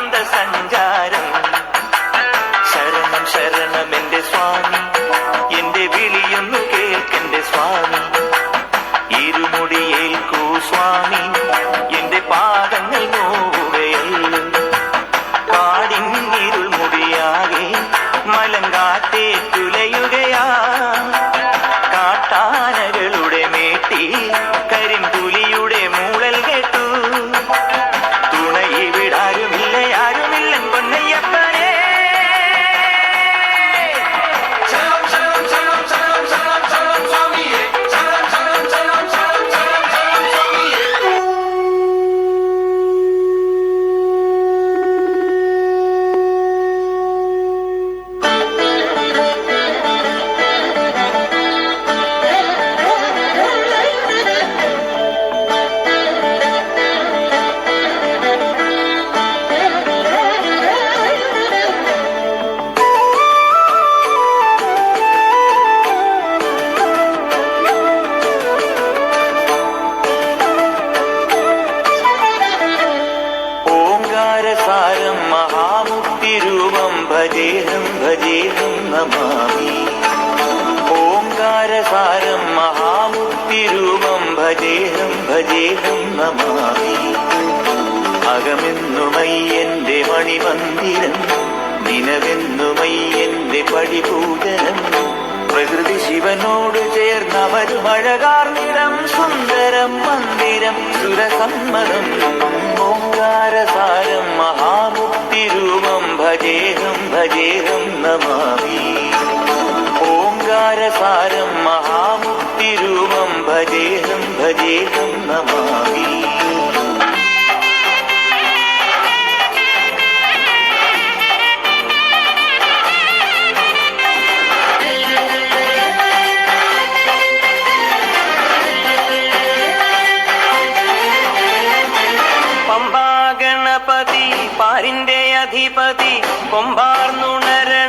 എന്നേകാന്ത സഞ്ചാരം. ശരണം ശരണം എന്റെ സ്വാമി. എന്റെ വിളിയൊന്നു കേൾക്കെന്റെ സ്വാമി. ഇരുമുടിയേൽക്കൂ സ്വാമി. എന്റെ പാദങ്ങൾ നോവുകയല്ലും കാടിന്നിരുൾ മുടിയാകെ മലങ്കാറ്റേ തുലയുകയാ ഭജേഹം ഭജേഹം നമാമി. ഓങ്കാരസാരം മഹാമുക്തിരൂപം ഭജേഹം ഭജേഹം നമാമി. അകമെന്നുമയ്യന്റെ മണിമന്ദിരം നിനവെന്നുമയ്യന്റെ പടിപൂജനം. പ്രകൃതി ശിവനോട് ചേർന്നവരും മഴകാർന്നിടം സുന്ദരം മന്ദിരം സുരസമ്മതം ഓങ്കാരസാരം മഹാമുക്തിരൂപം ഭജേഹം നമാമി ഓങ്കാരസാരം മഹാമുക്തിരൂപം ഭജേഹം ഭജേഹം നമാമി പാരിന്റെ അധിപതി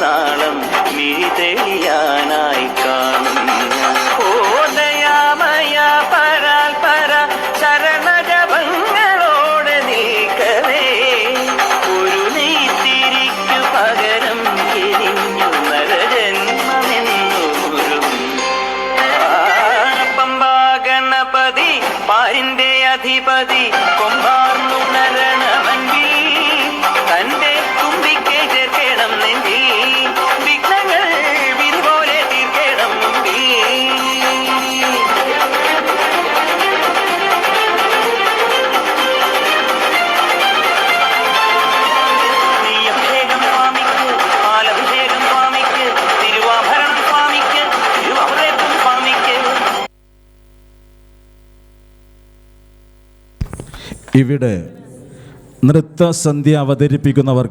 തുളനാളം നീ തെളിയാനായി കാണും ദയാമയ പരാൽ പര ഗണപതി പാരിന്റെ അധിപതി കൊമ്പാർന്നുണരണമൻപിൽ ഇവിടെ നൃത്തസന്ധ്യ അവതരിപ്പിക്കുന്നവർ